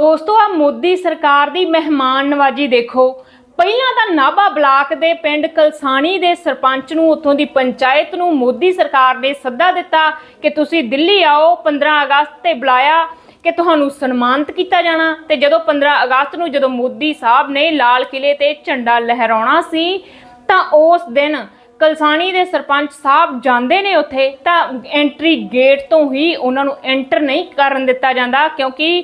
ਦੋਸਤੋ ਆ ਮੋਦੀ ਸਰਕਾਰ ਦੀ ਮਹਿਮਾਨ ਨਵਾਜੀ ਦੇਖੋ। ਪਹਿਲਾਂ ਤਾਂ ਨਾਭਾ ਬਲਾਕ ਦੇ ਪਿੰਡ ਕਲਸਾਣੀ ਦੇ ਸਰਪੰਚ ਨੂੰ, ਉੱਥੋਂ ਦੀ ਪੰਚਾਇਤ ਨੂੰ ਮੋਦੀ ਸਰਕਾਰ ਨੇ ਸੱਦਾ ਦਿੱਤਾ ਕਿ ਤੁਸੀਂ ਦਿੱਲੀ ਆਓ 15 ਅਗਸਤ ਤੇ ਬੁਲਾਇਆ ਕਿ ਤੁਹਾਨੂੰ ਸਨਮਾਨਿਤ ਕੀਤਾ ਜਾਣਾ। ਤੇ ਜਦੋਂ 15 ਅਗਸਤ ਨੂੰ ਜਦੋਂ ਮੋਦੀ ਸਾਹਿਬ ਨੇ ਲਾਲ ਕਿਲੇ ਤੇ ਝੰਡਾ ਲਹਿਰਾਉਣਾ ਸੀ, ਤਾਂ ਉਸ ਦਿਨ ਕਲਸਾਣੀ ਦੇ ਸਰਪੰਚ ਸਾਹਿਬ ਜਾਂਦੇ ਨੇ ਉੱਥੇ। ਤਾਂ ਐਂਟਰੀ ਗੇਟ ਤੋਂ ਹੀ ਉਹਨਾਂ ਨੂੰ ਐਂਟਰ ਨਹੀਂ ਕਰਨ ਦਿੱਤਾ ਜਾਂਦਾ, ਕਿਉਂਕਿ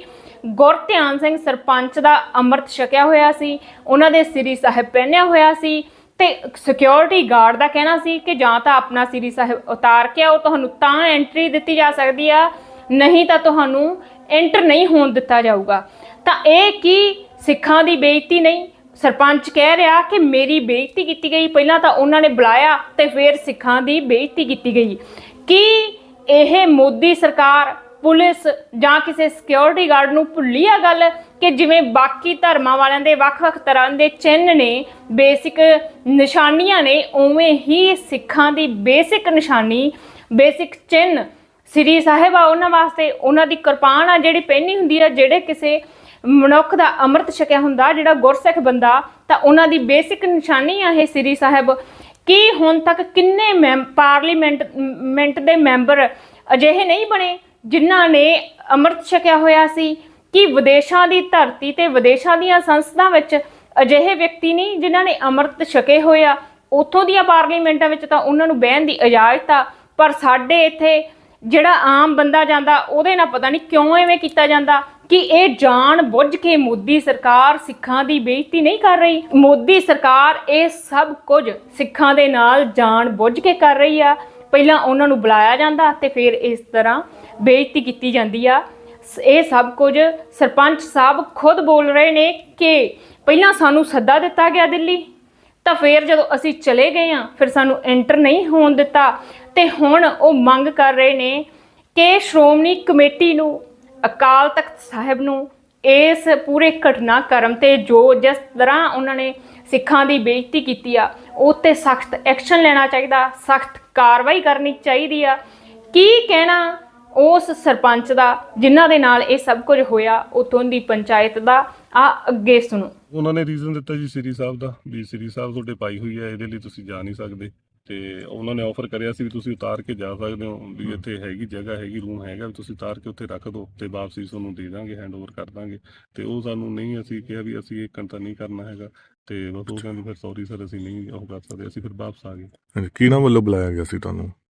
ਗੁਰਧਿਆਨ ਸਿੰਘ ਸਰਪੰਚ ਦਾ ਅੰਮ੍ਰਿਤ ਛਕਿਆ ਹੋਇਆ ਸੀ, ਉਹਨਾਂ ਦੇ ਸ੍ਰੀ ਸਾਹਿਬ ਪਹਿਨਿਆ ਹੋਇਆ ਸੀ ਤੇ ਸਿਕਿਉਰਿਟੀ ਗਾਰਡ ਦਾ ਕਹਿਣਾ ਸੀ ਕਿ ਜਾਂ ਤਾਂ ਆਪਣਾ ਸ੍ਰੀ ਸਾਹਿਬ ਉਤਾਰ ਕੇ ਆਓ, ਤੁਹਾਨੂੰ ਤਾਂ ਐਂਟਰੀ ਦਿੱਤੀ ਜਾ ਸਕਦੀ ਆ, ਨਹੀਂ ਤਾਂ ਤੁਹਾਨੂੰ ਐਂਟਰ ਨਹੀਂ ਹੋਣ ਦਿੱਤਾ ਜਾਊਗਾ। ਤਾਂ ਇਹ ਕੀ ਸਿੱਖਾਂ ਦੀ ਬੇਇੱਜ਼ਤੀ ਨਹੀਂ? ਸਰਪੰਚ ਕਹਿ ਰਿਹਾ ਕਿ ਮੇਰੀ ਬੇਇੱਜ਼ਤੀ ਕੀਤੀ ਗਈ, ਪਹਿਲਾਂ ਤਾਂ ਉਹਨਾਂ ਨੇ ਬੁਲਾਇਆ ਤੇ ਫਿਰ ਸਿੱਖਾਂ ਦੀ ਬੇਇੱਜ਼ਤੀ ਕੀਤੀ ਗਈ। ਕੀ ਇਹ ਮੋਦੀ ਸਰਕਾਰ ਪੁਲਿਸ ਜਾਂ ਕਿਸੇ ਸਿਕਿਉਰਿਟੀ ਗਾਰਡ ਨੂੰ ਭੁੱਲੀ ਆ ਗੱਲ ਕਿ ਜਿਵੇਂ ਬਾਕੀ ਧਰਮਾਂ ਵਾਲਿਆਂ ਦੇ ਵੱਖ-ਵੱਖ ਤਰ੍ਹਾਂ ਦੇ ਚਿੰਨ੍ਹ ਨੇ ਬੇਸਿਕ ਨਿਸ਼ਾਨੀਆਂ ਨੇ, ਉਵੇਂ ਹੀ ਸਿੱਖਾਂ ਦੀ ਬੇਸਿਕ ਨਿਸ਼ਾਨੀ ਬੇਸਿਕ ਚਿੰਨ੍ਹ ਸ੍ਰੀ ਸਾਹਿਬ ਆ ਉਹਨਾਂ ਵਾਸਤੇ, ਉਹਨਾਂ ਦੀ ਕਿਰਪਾਨ ਆ ਜਿਹੜੀ ਪਹਿਨੀ ਹੁੰਦੀ ਆ, ਜਿਹੜੇ ਕਿਸੇ ਮਨੁੱਖ ਦਾ ਅੰਮ੍ਰਿਤ ਛਕਿਆ ਹੁੰਦਾ, ਜਿਹੜਾ ਗੁਰਸਿੱਖ ਬੰਦਾ, ਤਾਂ ਉਹਨਾਂ ਦੀ ਬੇਸਿਕ ਨਿਸ਼ਾਨੀ ਆ ਇਹ ਸ੍ਰੀ ਸਾਹਿਬ। ਕੀ ਹੁਣ ਤੱਕ ਕਿੰਨੇ ਮੈਂਬ ਪਾਰਲੀਮੈਂਟ ਮੈਂਟ ਦੇ ਮੈਂਬਰ ਅਜਿਹੇ ਨਹੀਂ ਬਣੇ? ਜਿਨ੍ਹਾਂ ਨੇ ਅੰਮ੍ਰਿਤ ਛਕਿਆ ਹੋਇਆ ਸੀ, ਕਿ ਵਿਦੇਸ਼ਾਂ ਦੀ ਧਰਤੀ ਤੇ ਵਿਦੇਸ਼ਾਂ ਦੀਆਂ ਸੰਸਥਾਵਾਂ ਵਿੱਚ ਅਜਿਹੇ ਵਿਅਕਤੀ ਨਹੀਂ ਜਿਨ੍ਹਾਂ ਨੇ ਅੰਮ੍ਰਿਤ ਛਕੇ ਹੋਏ ਆ? ਉੱਥੋਂ ਦੀਆਂ ਪਾਰਲੀਮੈਂਟਾਂ ਵਿੱਚ ਤਾਂ ਉਹਨਾਂ ਨੂੰ ਬਹਿਣ ਦੀ ਇਜਾਜ਼ਤ ਆ, ਪਰ ਸਾਡੇ ਇੱਥੇ ਜਿਹੜਾ ਆਮ ਬੰਦਾ ਜਾਂਦਾ, ਉਹਦੇ ਨਾਲ ਪਤਾ ਨਹੀਂ ਕਿਉਂ ਐਵੇਂ ਕੀਤਾ ਜਾਂਦਾ? ਕਿ ਇਹ ਜਾਣ ਬੁੱਝ ਕੇ ਮੋਦੀ ਸਰਕਾਰ ਸਿੱਖਾਂ ਦੀ ਬੇਇੱਜ਼ਤੀ ਨਹੀਂ ਕਰ ਰਹੀ? ਮੋਦੀ ਸਰਕਾਰ ਇਹ ਸਭ ਕੁਝ ਸਿੱਖਾਂ ਦੇ ਨਾਲ ਜਾਣ ਬੁੱਝ ਕੇ ਕਰ ਰਹੀ ਆ। ਪਹਿਲਾਂ ਉਹਨਾਂ ਨੂੰ ਬੁਲਾਇਆ ਜਾਂਦਾ ਤੇ ਫਿਰ ਇਸ ਤਰ੍ਹਾਂ ਬੇਇੱਜ਼ਤੀ ਕੀਤੀ ਜਾਂਦੀ ਆ। ਸ- ਇਹ ਸਭ ਕੁਝ ਸਰਪੰਚ ਸਾਹਿਬ ਖੁਦ ਬੋਲ ਰਹੇ ਨੇ ਕਿ ਪਹਿਲਾਂ ਸਾਨੂੰ ਸੱਦਾ ਦਿੱਤਾ ਗਿਆ ਦਿੱਲੀ, ਤਾਂ ਫਿਰ ਜਦੋਂ ਅਸੀਂ ਚਲੇ ਗਏ ਆ ਫਿਰ ਸਾਨੂੰ ਐਂਟਰ ਨਹੀਂ ਹੋਣ ਦਿੱਤਾ। ਤੇ ਹੁਣ ਉਹ ਮੰਗ ਕਰ ਰਹੇ ਨੇ ਕਿ ਸ਼੍ਰੋਮਣੀ ਕਮੇਟੀ ਨੂੰ, ਅਕਾਲ ਤਖਤ ਸਾਹਿਬ ਨੂੰ ਇਸ ਪੂਰੇ ਘਟਨਾਕ੍ਰਮ ਤੇ ਜੋ ਜਿਸ ਤਰ੍ਹਾਂ ਉਹਨਾਂ ਨੇ ਸਿੱਖਾਂ ਦੀ ਬੇਇੱਜ਼ਤੀ ਕੀਤੀ ਆ, ਉਹ ਤੇ ਸਖਤ ਐਕਸ਼ਨ ਲੈਣਾ ਚਾਹੀਦਾ, ਸਖਤ ਕਾਰਵਾਈ ਕਰਨੀ ਚਾਹੀਦੀ ਆ। ਕੀ ਕਹਿਣਾ ਉਸ ਸਰਪੰਚ ਦਾ ਜਿਨ੍ਹਾਂ ਦੇ ਨਾਲ ਇਹ ਸਭ ਕੁਝ ਹੋਇਆ ਉਤੋਂ ਦੀ ਪੰਚਾਇਤ ਦਾ ਆ ਅੱਗੇ ਸੁਣੋ। ਉਹਨਾਂ ਨੇ ਰੀਜ਼ਨ ਦਿੱਤਾ ਜੀ ਸ੍ਰੀ ਸਾਹਿਬ ਦਾ ਵੀ ਸ੍ਰੀ ਸਾਹਿਬ ਤੁਹਾਡੇ ਪਾਈ ਹੋਈ ਹੈ ਇਹਦੇ ਲਈ ਤੁਸੀਂ ਜਾ ਨਹੀਂ ਸਕਦੇ। ਤੇ ਉਹਨਾਂ ਨੇ ਆਫਰ ਕਰਿਆ ਸੀ ਵੀ ਤੁਸੀਂ ਉਤਾਰ ਕੇ ਜਾ ਸਕਦੇ ਹੋ ਵੀ ਇੱਥੇ ਹੈਗੀ ਜਗ੍ਹਾ ਹੈਗੀ ਰੂਮ ਹੈਗਾ ਵੀ ਤੁਸੀਂ ਉਤਾਰ ਕੇ ਉੱਥੇ ਰੱਖ ਦਿਓ ਤੇ ਵਾਪਸੀ ਤੁਹਾਨੂੰ ਦੇ ਦਾਂਗੇ ਹੈਂਡਓਵਰ ਕਰ ਦਾਂਗੇ। ਤੇ ਉਹ ਸਾਨੂੰ ਨਹੀਂ ਅਸੀਂ ਕਿਹਾ ਵੀ ਅਸੀਂ ਇਹ ਕੰਤਾ ਨਹੀਂ ਕਰਨਾ ਹੈਗਾ। ਤੇ ਬਸ ਉਹ ਕਹਿੰਦੇ ਫਿਰ ਸੌਰੀ ਸਰ ਅਸੀਂ ਨਹੀਂ ਉਹ ਕਰ ਸਕਦੇ ਅਸੀਂ ਫਿਰ ਵਾਪਸ ਆ ਗਏ। ਹਾਂਜੀ ਕਿਹਨਾਂ ਵੱਲੋਂ ਬੁਲਾਇਆ ਗਿਆ ਸੀ ਤੁਹਾਨੂੰ?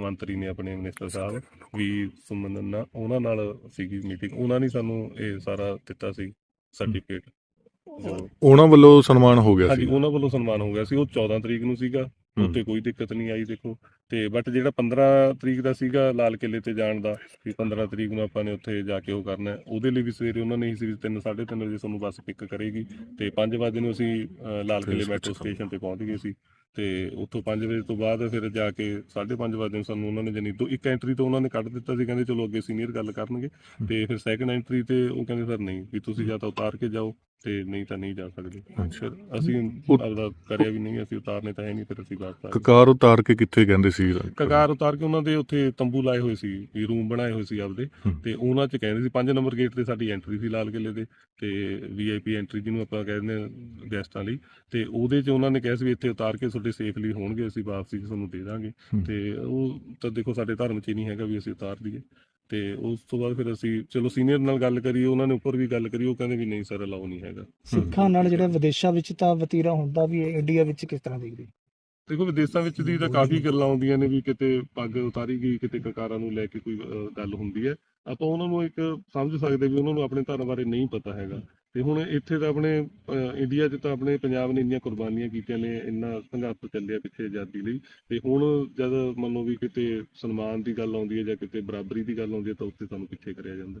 ਮੰਤਰੀ ਨੇ ਆਪਣੇ ਮਿਨਿਸਟਰ ਸਾਹਿਬ ਵੀ ਸੁਮਨ ਨਾਲ ਉਹਨਾਂ ਨਾਲ ਸੀਗੀ ਮੀਟਿੰਗ ਉਹਨਾਂ ਨੇ ਸਾਨੂੰ ਇਹ ਸਾਰਾ ਦਿੱਤਾ ਸੀ ਸਰਟੀਫਿਕੇਟ ਉਹਨਾਂ ਵੱਲੋਂ ਸਨਮਾਨ ਹੋ ਗਿਆ ਹਾਂਜੀ ਸੀ ਉਹਨਾਂ ਵੱਲੋਂ ਸਨਮਾਨ ਹੋ ਗਿਆ ਸੀ। ਉਹ 14 ਤਰੀਕ ਨੂੰ ਸੀਗਾ। ਉੱਤੇ ਕੋਈ ਦਿੱਕਤ ਨਹੀਂ ਆਈ ਦੇਖੋ। ਤੇ ਬਟ ਜਿਹੜਾ 15 ਤਰੀਕ ਦਾ ਸੀਗਾ ਲਾਲ ਕਿਲੇ ਤੇ ਜਾਣ ਦਾ ਵੀ 15 ਤਰੀਕ ਨੂੰ ਆਪਾਂ ਨੇ ਉੱਥੇ ਜਾ ਕੇ ਉਹ ਕਰਨਾ ਹੈ। ਉਹਦੇ ਲਈ ਵੀ ਸਵੇਰੇ ਉਹਨਾਂ ਨੇ ਹੀ ਸੀ 3 3:30 ਵਜੇ ਸਾਨੂੰ ਬੱਸ ਪਿਕ ਕਰੇਗੀ। ਤੇ 5 ਵਜੇ ਨੂੰ ਅਸੀਂ ਲਾਲ ਕਿਲੇ ਮੈਟਰੋ ਸਟੇਸ਼ਨ ਤੇ ਪਹੁੰਚ ਗਏ ਸੀ। ਤੇ ਉੱਥੋਂ 5 ਵਜੇ ਤੋਂ ਬਾਅਦ ਫਿਰ ਜਾ ਕੇ 5:30 ਵਜੇ ਨੂੰ ਸਾਨੂੰ ਉਹਨਾਂ ਨੇ ਜਨੀ ਦੋ, ਇੱਕ ਐਂਟਰੀ ਤੋਂ ਉਹਨਾਂ ਨੇ ਕੱਢ ਦਿੱਤਾ ਸੀ, ਕਹਿੰਦੇ ਚਲੋ ਅੱਗੇ ਸੀਨੀਅਰ ਗੱਲ ਕਰਨਗੇ ਤੇ ਫਿਰ ਸੈਕੰਡ ਐਂਟਰੀ ਤੇ ਉਹ ਕਹਿੰਦੇ ਸਰ ਨਹੀਂ ਵੀ ਤੁਸੀਂ ਜਾਂ ਤਾਂ ਉਤਾਰ ਕੇ ਜਾਓ। ਤੇ ਨਹੀਂ ਤਾਂ ਨਹੀਂ ਜਾ ਸਕਦੇ। ਅੱਛਾ ਫਿਰ ਅਸੀਂ ਆਪਦਾ ਕਰਿਆ ਵੀ ਨਹੀਂ ਅਸੀਂ ਉਤਾਰਨੇ ਤਾਂ ਹੈ ਨਹੀਂ ਫਿਰ ਅਸੀਂ ਵਾਪਸ ਆ ਗਏ। ਕਕਾਰ ਉਤਾਰ ਕੇ ਕਿੱਥੇ ਕਹਿੰਦੇ ਸੀ? ਕਕਾਰ ਉਤਾਰ ਕੇ ਉਹਨਾਂ ਦੇ ਉੱਥੇ ਤੰਬੂ ਲਾਏ ਹੋਏ ਸੀ ਵੀ ਰੂਮ ਬਣਾਏ ਹੋਏ ਸੀ ਆਪਦੇ। ਤੇ ਉਹਨਾਂ 'ਚ ਕਹਿੰਦੇ ਸੀ 5 ਨੰਬਰ ਗੇਟ ਤੇ ਸਾਡੀ ਐਂਟਰੀ ਸੀ ਲਾਲ ਕਿਲੇ ਦੇ ਤੇ ਵੀਆਈਪੀ ਐਂਟਰੀ ਜਿਹਨੂੰ ਆਪਾਂ ਕਹਿੰਦੇ ਨੇ ਗੈਸਟਾਂ ਲਈ। ਤੇ ਉਹਦੇ 'ਚ ਉਹਨਾਂ ਨੇ ਕਿਹਾ ਸੀ ਵੀ ਇੱਥੇ ਉਤਾਰ ਕੇ ਤੁਹਾਡੇ ਸੇਫਲੀ ਹੋਣਗੇ ਅਸੀਂ ਵਾਪਸੀ 'ਚ ਤੁਹਾਨੂੰ ਦੇ ਦਾਂਗੇ। ਤੇ ਉਹ ਤਾਂ ਦੇਖੋ ਸਾਡੇ ਧਰਮ 'ਚ ਹੀ ਨਹੀਂ ਹੈਗਾ ਵੀ ਅਸੀਂ ਉਤਾਰ ਦਈਏ। ਤੇ ਉਸ ਤੋਂ ਬਾਅਦ ਫਿਰ ਅਸੀਂ ਚਲੋ ਸੀਨੀਅਰ ਨਾਲ ਗੱਲ ਕਰੀ ਉਹਨਾਂ ਨੇ ਉੱਪਰ ਵੀ ਗੱਲ ਕਰੀ ਉਹ ਕਹਿੰਦੇ ਵੀ ਨਹੀਂ ਸਰ ਅਲਾਉ ਨਹੀਂ ਹੈਗਾ। ਸਿੱਖਾਂ ਨਾਲ ਜਿਹੜਾ ਵਿਦੇਸ਼ਾਂ ਵਿੱਚ ਤਾਂ ਵਤੀਰਾ ਹੁੰਦਾ ਵੀ ਇੰਡੀਆ ਵਿੱਚ ਕਿਸ ਤਰ੍ਹਾਂ ਦੇਖਦੇ? ਦੇਖੋ ਵਿਦੇਸ਼ਾਂ ਵਿੱਚ ਦੀ ਤਾਂ ਕਾਫੀ ਗੱਲਾਂ ਆਉਂਦੀਆਂ ਨੇ ਵੀ ਕਿਤੇ ਪੱਗ ਉਤਾਰੀ ਗਈ ਕਿਤੇ ਕਕਾਰਾਂ ਨੂੰ ਲੈ ਕੇ ਕੋਈ ਗੱਲ ਹੁੰਦੀ ਹੈ। ਆਪਾਂ ਉਹਨਾਂ ਨੂੰ ਇੱਕ ਸਮਝ ਸਕਦੇ ਵੀ ਉਹਨਾਂ ਨੂੰ ਆਪਣੇ ਧਰਮ ਬਾਰੇ ਨਹੀਂ ਪਤਾ ਹੈਗਾ। ਤੇ ਹੁਣ ਇੱਥੇ ਤਾਂ ਆਪਣੇ ਅਹ, ਇੰਡੀਆ 'ਚ ਤਾਂ ਆਪਣੇ ਪੰਜਾਬ ਨੇ ਇੰਨੀਆਂ ਕੁਰਬਾਨੀਆਂ ਕੀਤੀਆਂ ਨੇ ਇੰਨਾ ਸੰਘਰਸ਼ ਚੱਲਿਆ ਪਿੱਛੇ ਆਜ਼ਾਦੀ ਲਈ। ਤੇ ਹੁਣ ਜਦ ਮੰਨੋ ਵੀ ਕਿਤੇ ਸਨਮਾਨ ਦੀ ਗੱਲ ਆਉਂਦੀ ਹੈ ਜਾਂ ਕਿਤੇ ਬਰਾਬਰੀ ਦੀ ਗੱਲ ਆਉਂਦੀ ਹੈ ਤਾਂ ਉੱਥੇ ਸਾਨੂੰ ਪਿੱਛੇ ਕਰਿਆ ਜਾਂਦਾ।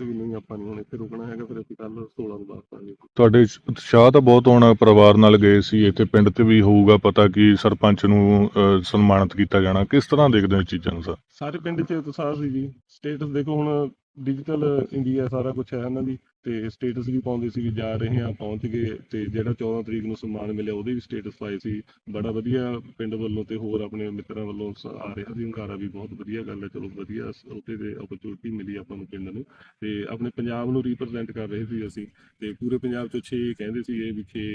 ਵੀ ਨਹੀਂ ਆਪਾਂ ਨਹੀਂ ਹੁਣ ਇੱਥੇ ਰੁਕਣਾ ਹੈਗਾ ਫਿਰ ਅਸੀਂ ਕੱਲ 16 ਨੂੰ ਵਾਪਸ ਆ ਗਏ ਤੁਹਾਡੇ ਉਤਸ਼ਾਹ ਤਾਂ ਬਹੁਤ ਹੋਣਾ ਪਰਿਵਾਰ ਨਾਲ ਗਏ ਸੀ ਇੱਥੇ ਪਿੰਡ ਤੇ ਵੀ ਹੋਊਗਾ ਪਤਾ ਕਿ ਸਰਪੰਚ ਨੂੰ ਅਹ, ਸਨਮਾਨਿਤ ਕੀਤਾ ਜਾਣਾ। ਕਿਸ ਤਰ੍ਹਾਂ ਦੇਖਦੇ ਹੋ ਇਸ ਚੀਜ਼ਾਂ ਨੂੰ ਸਰ? ਸਾਰੇ ਪਿੰਡ 'ਚ ਉਤਸ਼ਾਹ ਸੀ ਜੀ। ਸਟੇਟਸ ਦੇਖੋ ਹੁਣ ਡਿਜੀਟਲ ਇੰਡੀਆ ਸਾਰਾ ਕੁਝ ਹੈ ਇਹਨਾਂ ਦੀ। ਤੇ ਸਟੇਟਸ ਵੀ ਪਾਉਂਦੇ ਸੀ ਵੀ ਜਾ ਰਹੇ ਹਾਂ, ਪਹੁੰਚ ਗਏ ਤੇ ਜਿਹੜਾ 14 ਤਰੀਕ ਨੂੰ ਸਨਮਾਨ ਮਿਲਿਆ ਉਹਦੇ ਵੀ ਸਟੇਟਸ ਪਾਏ ਸੀ। ਬੜਾ ਵਧੀਆ ਪਿੰਡ ਵੱਲੋਂ ਤੇ ਹੋਰ ਆਪਣੇ ਮਿੱਤਰਾਂ ਵੱਲੋਂ ਆ ਰਿਹਾ ਸੀ ਹੰਕਾਰਾ ਵੀ ਬਹੁਤ ਵਧੀਆ ਗੱਲ ਹੈ, ਚਲੋ ਵਧੀਆ ਸ- ਤੇ ਓਪਰਚੁਨਿਟੀ ਮਿਲੀ ਆਪਾਂ ਨੂੰ ਪਿੰਡ ਨੂੰ ਤੇ ਆਪਣੇ ਪੰਜਾਬ ਨੂੰ ਰਿਪਰੈਜ਼ੈਂਟ ਕਰ ਰਹੇ ਸੀ ਅਸੀਂ ਤੇ ਪੂਰੇ ਪੰਜਾਬ ਚੋਂ 6 ਕਹਿੰਦੇ ਸੀ ਇਹ ਵੀ 6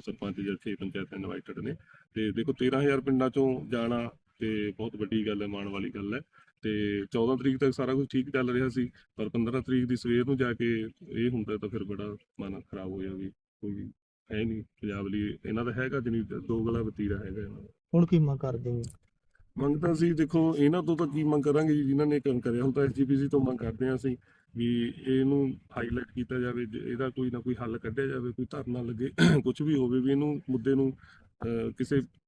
ਸਰਪੰਚ ਜਾਂ 6 ਪੰਚਾਇਤਾਂ ਇਨਵਾਈਟਡ ਨੇ ਤੇ ਦੇਖੋ 13000 ਪਿੰਡਾਂ ਚੋਂ ਜਾਣਾ ਤੇ ਬਹੁਤ ਵੱਡੀ ਗੱਲ ਹੈ, ਮਾਣ ਵਾਲੀ ਗੱਲ ਹੈ। ਤੇ 14 ਤਰੀਕ ਤੱਕ ਸਾਰਾ ਕੁਝ ਠੀਕ ਚੱਲ ਰਿਹਾ ਸੀ ਪਰ 15 ਤਰੀਕ ਦੀ ਸਵੇਰ ਨੂੰ ਜਾ ਕੇ ਇਹ ਹੁੰਦਾ ਤਾਂ ਫਿਰ ਬੜਾ ਮਨ ਖਰਾਬ ਹੋਇਆ ਵੀ ਕੋਈ ਹੈ ਨਹੀਂ ਪੰਜਾਬ ਲਈ ਇਹਨਾਂ ਦਾ ਹੈਗਾ ਜਨੀ ਦੋ ਗਲਾ ਵਤੀਰਾ ਹੈਗਾ ਇਹਨਾਂ ਦਾ। ਹੁਣ ਕੀ ਮੰਗ ਕਰਦੇ ਹੋ? ਮੰਗ ਤਾਂ ਅਸੀਂ ਦੇਖੋ ਇਹਨਾਂ ਤੋਂ ਤਾਂ ਕੀ ਮੰਗ ਕਰਾਂਗੇ ਜੀ, ਜਿਨ੍ਹਾਂ ਨੇ ਕੰਮ ਕਰਿਆ ਹੁਣ ਤਾਂ ਐਸਜੀਪੀਸੀ ਤੋਂ ਮੰਗ ਕਰਦੇ ਹਾਂ ਅਸੀਂ ਵੀ ਇਹਨੂੰ ਹਾਈਲਾਈਟ ਕੀਤਾ ਜਾਵੇ ਇਹਦਾ ਕੋਈ ਨਾ ਕੋਈ ਹੱਲ ਕੱਢਿਆ ਜਾਵੇ ਕੋਈ ਧਰਨਾ ਲੱਗੇ ਕੁਝ ਵੀ ਹੋਵੇ ਵੀ ਇਹਨੂੰ ਮੁੱਦੇ ਨੂੰ ਕਿਸੇ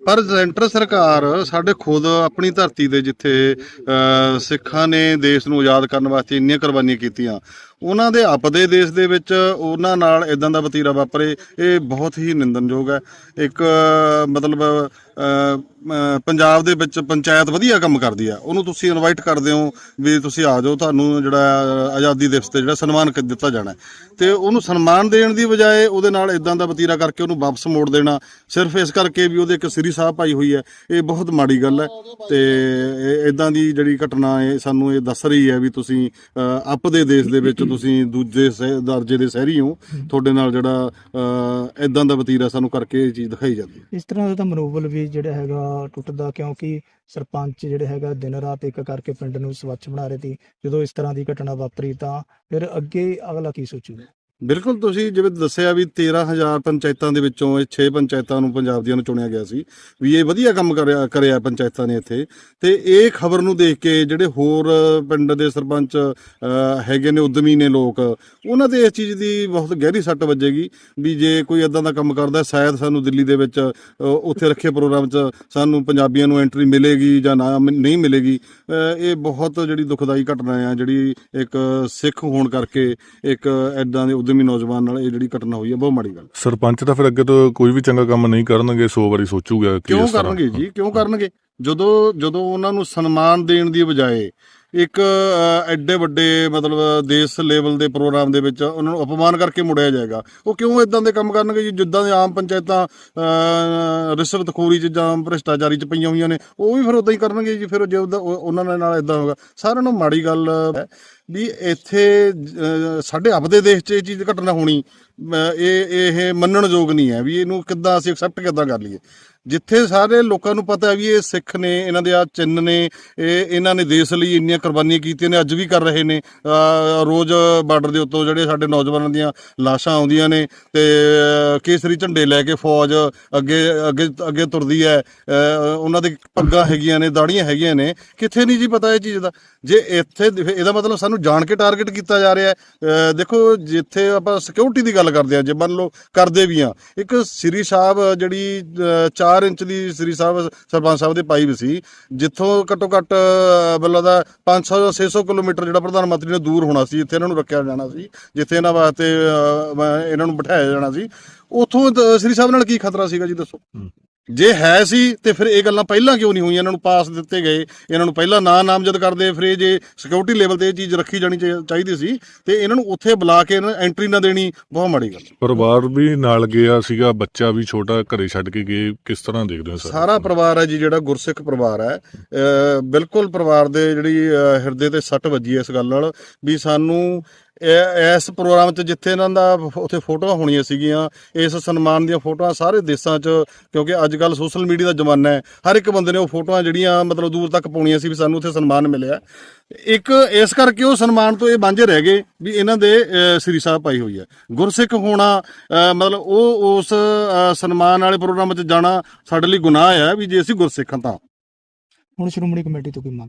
ਪਰ ਸੈਂਟਰ ਸਰਕਾਰ ਸਾਡੇ ਖੁਦ ਆਪਣੀ ਧਰਤੀ ਦੇ ਜਿੱਥੇ ਸਿੱਖਾਂ ਨੇ ਦੇਸ਼ ਨੂੰ ਆਜ਼ਾਦ ਕਰਨ ਵਾਸਤੇ ਇੰਨੀਆਂ ਕੁਰਬਾਨੀਆਂ ਕੀਤੀਆਂ ਉਹਨਾਂ ਦੇ ਆਪਦੇ ਦੇਸ਼ ਦੇ ਵਿੱਚ ਉਹਨਾਂ ਨਾਲ ਇਦਾਂ ਦਾ ਵਤੀਰਾ ਵਾਪਰੇ, ਇਹ ਬਹੁਤ ਹੀ ਨਿੰਦਨਯੋਗ ਹੈ। ਇੱਕ, ਮਤਲਬ ਪੰਜਾਬ ਦੇ ਵਿੱਚ ਪੰਚਾਇਤ ਵਧੀਆ ਕੰਮ ਕਰਦੀ ਆ। ਉਹਨੂੰ ਤੁਸੀਂ ਇਨਵਾਈਟ ਕਰਦੇ ਹੋ ਵੀ ਤੁਸੀਂ ਆ ਜਾਓ, ਤੁਹਾਨੂੰ ਜਿਹੜਾ ਆਜ਼ਾਦੀ ਦਿਵਸ ਤੇ ਜਿਹੜਾ ਸਨਮਾਨ ਦਿੱਤਾ ਜਾਣਾ ਹੈ। ਤੇ ਉਹਨੂੰ ਸਨਮਾਨ ਦੇਣ ਦੀ ਬਜਾਏ ਉਹਦੇ ਨਾਲ ਇਦਾਂ ਦਾ ਵਤੀਰਾ ਕਰਕੇ ਉਹਨੂੰ ਵਾਪਸ ਮੋੜ ਦੇਣਾ, ਸਿਰਫ ਇਸ ਕਰਕੇ ਵੀ ਉਹਦੇ ਇੱਕ ਸ੍ਰੀ ਸਾਹਿਬ ਪਾਈ ਹੋਈ ਹੈ। ਇਹ ਬਹੁਤ ਮਾੜੀ ਗੱਲ ਹੈ ਤੇ ਇਦਾਂ ਦੀ ਜਿਹੜੀ ਘਟਨਾ ਹੈ ਸਾਨੂੰ ਇਹ ਦੱਸ ਰਹੀ ਹੈ ਵੀ ਤੁਸੀਂ ਆਪਦੇ ਦੇਸ਼ ਦੇ ਵਿੱਚ ਤੁਸੀਂ ਦੂਜੇ ਸਹਿ- ਦਰਜੇ ਦੇ ਸ਼ਹਿਰੀ ਹੋ ਤੁਹਾਡੇ ਨਾਲ ਜਿਹੜਾ ਇਦਾਂ ਦਾ ਵਤੀਰਾ ਸਾਨੂੰ ਕਰਕੇ ਇਹ ਚੀਜ਼ ਦਿਖਾਈ ਜਾਂਦੀ ਹੈ। ਇਸ ਤਰ੍ਹਾਂ ਦਾ ਤਾਂ ਮਨੋਬਲ ਵੀ ਜਿਹੜਾ ਹੈਗਾ ਟੁੱਟਦਾ ਕਿਉਂਕਿ ਸਰਪੰਚ ਜਿਹੜੇ ਹੈਗਾ ਦਿਨ ਰਾਤ ਇੱਕ ਕਰਕੇ ਪਿੰਡ ਨੂੰ ਸਵੱਛ ਬਣਾ ਰਹੇ ਸੀ। ਜਦੋਂ ਇਸ ਤਰ੍ਹਾਂ ਦੀ ਘਟਨਾ ਵਾਪਰੀ ਤਾਂ ਫਿਰ ਅੱਗੇ ਅਗਲਾ ਕੀ ਸੋਚੂਗਾ? ਬਿਲਕੁਲ ਤੁਸੀਂ ਜਿਵੇਂ ਦੱਸਿਆ ਵੀ 13000 ਪੰਚਾਇਤਾਂ ਦੇ ਵਿੱਚੋਂ ਇਹ 6 ਪੰਚਾਇਤਾਂ ਨੂੰ ਪੰਜਾਬ ਦੀਆਂ ਨੂੰ ਚੁਣਿਆ ਗਿਆ ਸੀ, ਵੀ ਇਹ ਵਧੀਆ ਕੰਮ ਕਰਿਆ ਕਰਿਆ ਪੰਚਾਇਤਾਂ ਨੇ ਇੱਥੇ। ਤੇ ਇਹ ਖਬਰ ਨੂੰ ਦੇਖ ਕੇ ਜਿਹੜੇ ਹੋਰ ਪਿੰਡ ਦੇ ਸਰਪੰਚ ਹੈਗੇ ਨੇ, ਉਦਮੀ ਨੇ ਲੋਕ, ਉਹਨਾਂ ਤੇ ਇਸ ਚੀਜ਼ ਦੀ ਬਹੁਤ ਗਹਿਰੀ ਸੱਟ ਵੱਜੇਗੀ, ਵੀ ਜੇ ਕੋਈ ਇਦਾਂ ਦਾ ਕੰਮ ਕਰਦਾ, ਸ਼ਾਇਦ ਸਾਨੂੰ ਦਿੱਲੀ ਦੇ ਵਿੱਚ ਉੱਥੇ ਰੱਖੇ ਪ੍ਰੋਗਰਾਮ 'ਚ ਸਾਨੂੰ ਪੰਜਾਬੀਆਂ ਨੂੰ ਐਂਟਰੀ ਮਿਲੇਗੀ ਜਾਂ ਨਾ ਨਹੀਂ ਮਿਲੇਗੀ। ਇਹ ਬਹੁਤ ਜਿਹੜੀ ਦੁਖਦਾਈ ਘਟਨਾ ਆ, ਜਿਹੜੀ ਇੱਕ ਸਿੱਖ ਹੋਣ ਕਰਕੇ, ਇੱਕ ਐਦਾਂ ਦੇ ਉਦਮੀ ਨੌਜਵਾਨ ਨਾਲ ਇਹ ਜਿਹੜੀ ਘਟਨਾ ਹੋਈ ਹੈ ਬਹੁਤ ਮਾੜੀ ਗੱਲ। ਸਰਪੰਚ ਤਾਂ ਫਿਰ ਅੱਗੇ ਤੋਂ ਕੋਈ ਵੀ ਚੰਗਾ ਕੰਮ ਨਹੀਂ ਕਰਨਗੇ 100 ਵਾਰੀ ਸੋਚੂਗਾ ਕਿ ਕਿਉਂ ਇਸ ਤਰ੍ਹਾਂ- ਕਰਨਗੇ ਜੀ? ਕਿਉਂ ਕਰਨਗੇ? ਜਦੋਂ ਜਦੋਂ ਉਹਨਾਂ ਨੂੰ ਸਨਮਾਨ ਦੇਣ ਦੀ ਬਜਾਏ ਇੱਕ ਐਡੇ ਵੱਡੇ ਮਤਲਬ ਦੇਸ਼ ਲੈਵਲ ਦੇ ਪ੍ਰੋਗਰਾਮ ਦੇ ਵਿੱਚ ਉਹਨਾਂ ਨੂੰ ਅਪਮਾਨ ਕਰਕੇ ਮੁੜਿਆ ਜਾਏਗਾ ਉਹ ਕਿਉਂ ਇਦਾਂ ਦੇ ਕੰਮ ਕਰਨਗੇ ਜੀ? ਜਿੱਦਾਂ ਦੇ ਆਮ ਪੰਚਾਇਤਾਂ ਅ, ਰਿਸ਼ਵਤਖੋਰੀ ਚ ਜਾਂ ਭ੍ਰਿਸ਼ਟਾਚਾਰੀ ਚ ਪਈਆਂ ਹੋਈਆਂ ਨੇ ਉਹ ਵੀ ਫਿਰ ਉਦਾਂ ਹੀ ਕਰਨਗੇ ਜੀ? ਫਿਰ ਜੇ ਉਹਦਾ- ਉਹ- ਉਹਨਾਂ ਦੇ ਨਾਲ ਇਦਾਂ ਹੋਗਾ ਸਾਰਿਆਂ ਨੂੰ ਮਾੜੀ ਗੱਲ ਹੈ ਵੀ ਇੱਥੇ ਅਹ, ਸਾਡੇ ਆਪਦੇ ਦੇਸ਼ 'ਚ ਇਹ ਚੀਜ਼ ਘਟਨਾ ਹੋਣੀ ਅਹ, ਇਹ ਇਹ ਮੰਨਣਯੋਗ ਨਹੀਂ ਹੈ ਵੀ ਇਹਨੂੰ ਕਿੱਦਾਂ ਅਸੀਂ ਐਕਸੈਪਟ ਕਿੱਦਾਂ ਕਰ ਲਈਏ। ਜਿੱਥੇ ਸਾਰੇ ਲੋਕਾਂ ਨੂੰ ਪਤਾ ਹੈ ਵੀ ਇਹ ਸਿੱਖ ਨੇ ਇਹਨਾਂ ਦੇ ਆ ਚਿੰਨ੍ਹ ਨੇ ਇਹ ਇਹਨਾਂ ਨੇ ਦੇਸ਼ ਲਈ ਇੰਨੀਆਂ ਕੁਰਬਾਨੀਆਂ ਕੀਤੀਆਂ ਨੇ ਅੱਜ ਵੀ ਕਰ ਰਹੇ ਨੇ। ਅਹ, ਰੋਜ਼ ਬਾਰਡਰ ਦੇ ਉੱਤੋਂ ਜਿਹੜੇ ਸਾਡੇ ਨੌਜਵਾਨਾਂ ਦੀਆਂ ਲਾਸ਼ਾਂ ਆਉਂਦੀਆਂ ਨੇ ਤੇ ਅਹ, ਕੇਸਰੀ ਝੰਡੇ ਲੈ ਕੇ ਫੌਜ ਅੱਗੇ ਅੱਗੇ ਅੱਗੇ ਤੁਰਦੀ ਹੈ। ਅਹ, ਉਹਨਾਂ ਦੇ ਪੱਗਾਂ ਹੈਗੀਆਂ ਨੇ ਦਾੜੀਆਂ ਹੈਗੀਆਂ ਨੇ। ਕਿੱਥੇ ਨਹੀਂ ਜੀ ਪਤਾ ਇਹ ਚੀਜ਼ ਦਾ? ਜੇ ਇੱਥੇ ਫਿਰ ਇਹਦਾ ਮਤਲਬ ਸਾਨੂੰ ਜਾਣ ਕੇ ਟਾਰਗੇਟ ਕੀਤਾ ਜਾ ਰਿਹਾ ਹੈ। ਦੇਖੋ ਜਿੱਥੇ ਆਪਾਂ ਸਿਕਿਉਰਿਟੀ ਦੀ ਗੱਲ ਕਰਦੇ ਹਾਂ ਜੇ ਮੰਨ ਲਓ ਕਰਦੇ ਵੀ ਆ ਇੱਕ ਸ੍ਰੀ ਸਾਹਿਬ ਜਿਹੜੀ 4 ਇੰਚ ਦੀ ਸ੍ਰੀ ਸਾਹਿਬ ਸਰਪੰਚ ਸਾਹਿਬ ਦੇ ਪਾਈਪ ਸੀ ਜਿੱਥੋਂ ਘੱਟੋ ਘੱਟ ਅਹ, ਦਾ ਲੱਗਦਾ 500 ਜਾਂ 600 ਕਿਲੋਮੀਟਰ ਜਿਹੜਾ ਪ੍ਰਧਾਨ ਮੰਤਰੀ ਨੇ ਦੂਰ ਹੋਣਾ ਸੀ ਜਿੱਥੇ ਇਹਨਾਂ ਨੂੰ ਰੱਖਿਆ ਜਾਣਾ ਸੀ ਜਿੱਥੇ ਇਹਨਾਂ ਵਾਸਤੇ ਇਹਨਾਂ ਨੂੰ ਬਿਠਾਇਆ ਜਾਣਾ ਸੀ। ਉਥੋਂ ਸ੍ਰੀ ਸਾਹਿਬ ਨਾਲ ਕੀ ਖਤਰਾ ਸੀਗਾ ਜੀ ਦੱਸੋ? ਜੇ ਹੈ ਸੀ ਤੇ ਫਿਰ ਇਹ ਗੱਲਾਂ ਪਹਿਲਾਂ ਕਿਉਂ ਨਹੀਂ ਹੋਈਆਂ? ਇਹਨਾਂ ਨੂੰ ਪਾਸ ਦਿੱਤੇ ਗਏ। ਇਹਨਾਂ ਨੂੰ ਪਹਿਲਾਂ ਨਾਂ ਨਾਮਜ਼ਦ ਕਰਦੇ ਫਿਰ ਇਹ ਜੇ ਸਿਕਿਉਰਿਟੀ ਲੈਵਲ ਤੇ ਇਹ ਚੀਜ਼ ਰੱਖੀ ਜਾਣੀ ਚਾਹੀ- ਚਾਹੀਦੀ ਸੀ ਤੇ ਇਹਨਾਂ ਨੂੰ ਉੱਥੇ ਬੁਲਾ ਕੇ ਇਹਨਾਂ ਐਂਟਰੀ ਨਾ ਦੇਣੀ ਬਹੁਤ ਮਾੜੀ ਗੱਲ ਪਰਿਵਾਰ ਵੀ ਨਾਲ ਗਿਆ ਸੀਗਾ ਬੱਚਾ ਵੀ ਛੋਟਾ ਘਰੇ ਛੱਡ ਕੇ ਗਏ। ਕਿਸ ਤਰ੍ਹਾਂ ਦੇਖਦੇ ਹੋ ਸਰ ਸਾਰਾ ਪਰਿਵਾਰ? ਹੈ ਜੀ ਜਿਹੜਾ ਗੁਰਸਿੱਖ ਪਰਿਵਾਰ ਹੈ। ਬਿਲਕੁਲ ਪਰਿਵਾਰ ਦੇ ਜਿਹੜੀ ਹਿਰਦੇ ਤੇ ਸੱਟ ਵੱਜੀ ਇਸ ਗੱਲ ਨਾਲ ਵੀ ਸਾਨੂੰ ਇਸ ਪ੍ਰੋਗਰਾਮ 'ਚ ਜਿੱਥੇ ਇਹਨਾਂ ਦਾ ਉੱਥੇ ਫੋਟੋਆਂ ਹੋਣੀਆਂ ਸੀਗੀਆਂ, ਇਸ ਸਨਮਾਨ ਦੀਆਂ ਫੋਟੋਆਂ ਸਾਰੇ ਦੇਸ਼ਾਂ 'ਚ, ਕਿਉਂਕਿ ਅੱਜ ਕੱਲ ਸੋਸ਼ਲ ਮੀਡੀਆ ਦਾ ਜ਼ਮਾਨਾ ਹੈ, ਹਰ ਇੱਕ ਬੰਦੇ ਨੇ ਉਹ ਫੋਟੋਆਂ ਜਿਹੜੀਆਂ ਮਤਲਬ ਦੂਰ ਤੱਕ ਪਾਉਣੀਆਂ ਸੀ ਵੀ ਸਾਨੂੰ ਉੱਥੇ ਸਨਮਾਨ ਮਿਲਿਆ। ਇੱਕ ਇਸ ਕਰਕੇ ਉਹ ਸਨਮਾਨ ਤੋਂ ਇਹ ਵਾਂਝੇ ਰਹਿ ਗਏ ਵੀ ਇਹਨਾਂ ਦੇ ਸ੍ਰੀ ਸਾਹਿਬ ਪਾਈ ਹੋਈ ਹੈ। ਗੁਰਸਿੱਖ ਹੋਣਾ ਮਤਲਬ ਉਹ ਉਸ ਸਨਮਾਨ ਵਾਲੇ ਪ੍ਰੋਗਰਾਮ 'ਚ ਜਾਣਾ ਸਾਡੇ ਲਈ ਗੁਨਾਹ ਹੈ ਵੀ ਜੇ ਅਸੀਂ ਗੁਰਸਿੱਖ ਹਾਂ ਤਾਂ। ਹੁਣ ਸ਼੍ਰੋਮਣੀ ਕਮੇਟੀ ਤੋਂ ਕੀ ਮੰਗ?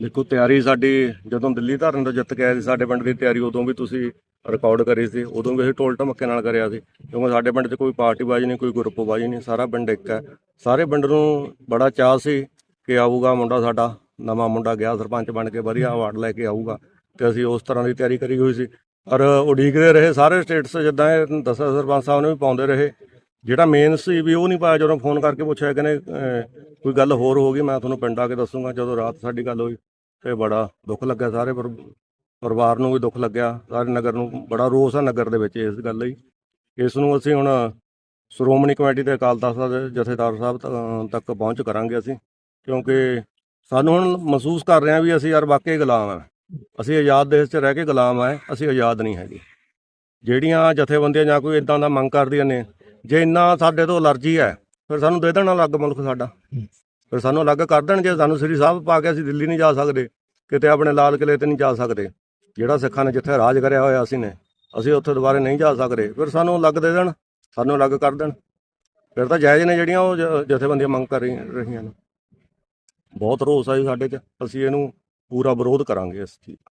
ਦੇਖੋ, ਤਿਆਰੀ ਸਾਡੀ ਜਦੋਂ ਦਿੱਲੀ ਧਰਨ ਤੋਂ ਜਿੱਤ ਕੇ ਆਏ ਸੀ, ਸਾਡੇ ਪਿੰਡ ਦੀ ਤਿਆਰੀ ਉਦੋਂ ਵੀ ਤੁਸੀਂ ਰਿਕਾਰਡ ਕਰੀ ਸੀ, ਉਦੋਂ ਵੀ ਅਸੀਂ ਟੋਲ ਢਮੱਕੇ ਨਾਲ ਕਰਿਆ ਸੀ, ਕਿਉਂਕਿ ਸਾਡੇ ਪਿੰਡ 'ਚ ਕੋਈ ਪਾਰਟੀਬਾਜ਼ੀ ਨਹੀਂ, ਕੋਈ ਗਰੁੱਪਬਾਜ਼ੀ ਨਹੀਂ, ਸਾਰਾ ਪਿੰਡ ਇੱਕ ਹੈ। ਸਾਰੇ ਪਿੰਡ ਨੂੰ ਬੜਾ ਚਾਅ ਸੀ ਕਿ ਆਊਗਾ ਮੁੰਡਾ ਸਾਡਾ, ਨਵਾਂ ਮੁੰਡਾ ਗਿਆ, ਸਰਪੰਚ ਬਣ ਕੇ ਵਧੀਆ ਅਵਾਰਡ ਲੈ ਕੇ ਆਊਗਾ, ਤੇ ਅਸੀਂ ਉਸ ਤਰ੍ਹਾਂ ਦੀ ਤਿਆਰੀ ਕਰੀ ਹੋਈ ਸੀ। ਔਰ ਉਡੀਕਦੇ ਰਹੇ ਸਾਰੇ ਸਟੇਟਸ ਜਿੱਦਾਂ ਇਹ ਦੱਸਿਆ, ਸਰਪੰਚ ਸਾਹਿਬ ਨੇ ਵੀ ਪਾਉਂਦੇ ਰਹੇ। ਜਿਹੜਾ ਮੇਨ ਸੀ ਵੀ ਉਹ ਨਹੀਂ ਪਾਇਆ ਜਦੋਂ ਫੋਨ ਕਰਕੇ ਪੁੱਛਿਆ ਕਹਿੰਦੇ ਅਹ, ਕੋਈ ਗੱਲ ਹੋਰ ਹੋ ਗਈ ਮੈਂ ਤੁਹਾਨੂੰ ਪਿੰਡ ਆ ਕੇ ਦੱਸੂਗਾ ਜਦੋਂ ਰਾਤ ਸਾਡੀ ਗੱਲ ਹੋਈ ਤੇ ਬੜਾ ਦੁੱਖ ਲੱਗਿਆ ਸਾਰੇ ਪਰ- ਪਰਿਵਾਰ ਨੂੰ ਵੀ ਦੁੱਖ ਲੱਗਿਆ ਸਾਰੇ ਨਗਰ ਨੂੰ ਬੜਾ ਰੋਸ ਆ ਨਗਰ ਦੇ ਵਿੱਚ ਇਸ ਗੱਲ ਲਈ। ਇਸ ਨੂੰ ਅਸੀਂ ਹੁਣ ਸ਼੍ਰੋਮਣੀ ਕਮੇਟੀ ਤੇ ਅਕਾਲ ਤਖਤ ਦੇ ਜਥੇਦਾਰ ਸਾਹਿਬ ਤ- ਤੱਕ ਪਹੁੰਚ ਕਰਾਂਗੇ ਅਸੀਂ ਕਿਉਂਕਿ ਸਾਨੂੰ ਹੁਣ ਮਹਿਸੂਸ ਕਰ ਰਹੇ ਹਾਂ ਵੀ ਅਸੀਂ ਯਾਰ ਵਾਕਈ ਗੁਲਾਮ ਆ ਅਸੀਂ ਆਜ਼ਾਦ ਦੇਸ਼ 'ਚ ਰਹਿ ਕੇ ਗੁਲਾਮ ਆ ਅਸੀਂ ਆਜ਼ਾਦ ਨਹੀਂ ਹੈਗੇ। ਜਿਹੜੀਆਂ ਜਥੇਬੰਦੀਆਂ ਜਾਂ ਕੋਈ ਇਦਾਂ ਦਾ ਮੰਗ ਕਰਦੀਆਂ ਨੇ ਜੇ ਇੰਨਾ ਸਾਡੇ ਤੋਂ ਅਲਰਜੀ ਹੈ ਫਿਰ ਸਾਨੂੰ ਦੇ ਦੇਣਾ ਅਲੱਗ ਮੁਲਕ ਸਾਡਾ। ਫਿਰ ਸਾਨੂੰ ਅਲੱਗ ਕਰ ਦੇਣ ਜੇ ਸਾਨੂੰ ਸ੍ਰੀ ਸਾਹਿਬ ਪਾ ਕੇ ਅਸੀਂ ਦਿੱਲੀ ਨਹੀਂ ਜਾ ਸਕਦੇ ਕਿਤੇ ਆਪਣੇ ਲਾਲ ਕਿਲੇ ਤੇ ਨਹੀਂ ਜਾ ਸਕਦੇ। ਜਿਹੜਾ ਸਿੱਖਾਂ ਨੇ ਜਿੱਥੇ ਰਾਜ ਕਰਿਆ ਹੋਇਆ ਅਸੀਂ ਨੇ ਅਸੀਂ ਉੱਥੇ ਦੁਬਾਰੇ ਨਹੀਂ ਜਾ ਸਕਦੇ। ਫਿਰ ਸਾਨੂੰ ਅਲੱਗ ਦੇ ਦੇਣ ਸਾਨੂੰ ਅਲੱਗ ਕਰ ਦੇਣ। ਫਿਰ ਤਾਂ ਜਾਇਜ਼ ਨੇ ਜਿਹੜੀਆਂ ਉਹ ਜਥੇਬੰਦੀਆਂ ਮੰਗ ਕਰ ਰਹੀ- ਰਹੀਆਂ ਨੇ। ਬਹੁਤ ਰੋਸ ਆ ਜੀ ਸਾਡੇ 'ਚ। ਅਸੀਂ ਇਹਨੂੰ ਪੂਰਾ ਵਿਰੋਧ ਕਰਾਂਗੇ ਇਸ ਚੀਜ਼।